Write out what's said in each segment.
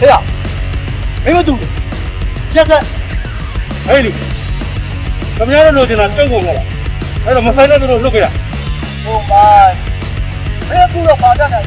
ဟေ့ရမင်းမတူချက်ကဟေးလေခင်ဗျားတို့လိုချင်တာတုတ်ကုန်ကြလားအဲ့တော့မဆိုင်တဲ့သူတို့လွတ်ကြရဟိုပါဘယ်ကူတော့ပါတတ်တယ်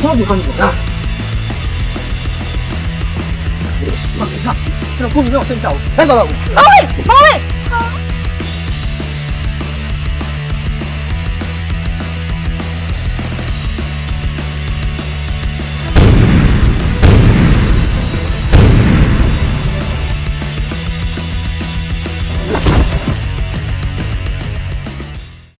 ဟုတ်ပြီဟုတ်ပြီလားကျွန်တော်ကိုယ်မျိုးစိတ်ကြောက်ဟဲ့ကောင်မောင်လေးမောင်လေး